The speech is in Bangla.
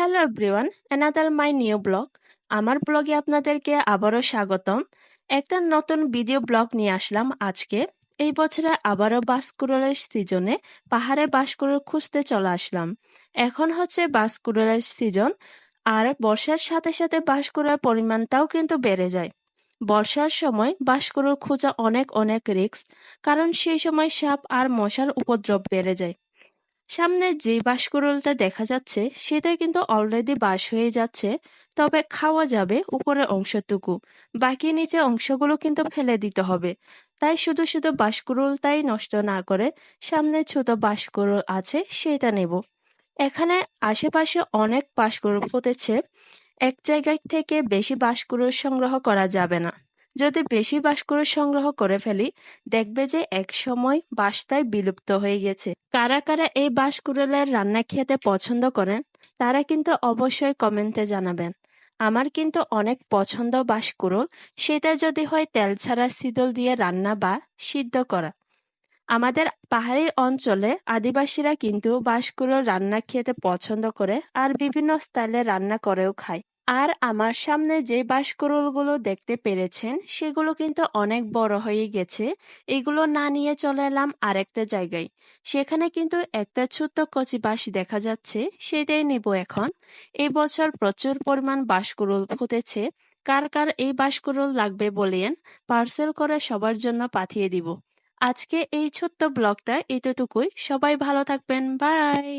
Hello everyone another my new blog আমার ব্লগে আপনাদেরকে আবারও স্বাগতম। একটা নতুন ভিডিও ব্লগ নিয়ে আসলাম আজকে এই বছরে আবারও বাসকুড়ের সিজনে পাহাড়ে বাসকুড়েল খুঁজতে চলে আসলাম এখন হচ্ছে বাসকুড়ের সিজন আর বর্ষার সাথে সাথে বাসকুড়ার পরিমাণটাও কিন্তু বেড়ে যায় বর্ষার সময় বাসকুড়ুল খোঁজা অনেক অনেক রিস্ক কারণ সেই সময় সাপ আর মশার উপদ্রব বেড়ে যায় সামনে যে বাঁশকুড়ুলটা দেখা যাচ্ছে, সেটা কিন্তু অলরেডি বাস হয়ে যাচ্ছে, তবে খাওয়া যাবে উপরের অংশটুকু। বাকি নিচে অংশগুলো কিন্তু ফেলে দিতে হবে। তাই শুধু শুধু বাঁশকুড়ুলটাই নষ্ট না করে সামনে ছোট বাঁশকুড়ুল আছে, সেটা নেব। এখানে আশেপাশে অনেক বাঁশকুড়ুল ফুটেছে। এক জায়গায় থেকে বেশি বাঁশকুড়ুল সংগ্রহ করা যাবে না। যদি বেশি বাঁশকুড়ুল সংগ্রহ করে ফেলি, দেখবে যে এক সময় বাঁশটাই বিলুপ্ত হয়ে গেছে। কারা কারা এই বাঁশকুড়েলের রান্না খেতে পছন্দ করেন, তারা কিন্তু অবশ্যই কমেন্টে জানাবেন। আমার কিন্তু অনেক পছন্দ বাঁশকুড়োল সেটা যদি হয় তেল ছাড়া শীতল দিয়ে রান্না বা সিদ্ধ করা। আমাদের পাহাড়ি অঞ্চলে আদিবাসীরা কিন্তু বাঁশকুড়োল রান্না খেতে পছন্দ করে আর বিভিন্ন স্টাইলে রান্না করেও খায়। আর আমার সামনে যে বাঁশকুড়ুলগুলো দেখতে পেরেছেন, সেগুলো কিন্তু অনেক বড় হয়ে গেছে। এগুলো না নিয়ে চলে এলাম আরেকটা জায়গায়। সেখানে কিন্তু একটা ছোট্ট কচি বাঁশ দেখা যাচ্ছে, সেটাই নেব এখন। এই বছর প্রচুর পরিমাণ বাঁশকুড়ুল ফুটেছে। কার কার এই বাঁশকুড়ুল লাগবে বলিয়েন পার্সেল করে সবার জন্য পাঠিয়ে দিব। আজকে এই ছোট্ট ব্লগটা এতটুকুই। সবাই ভালো থাকবেন। বাই!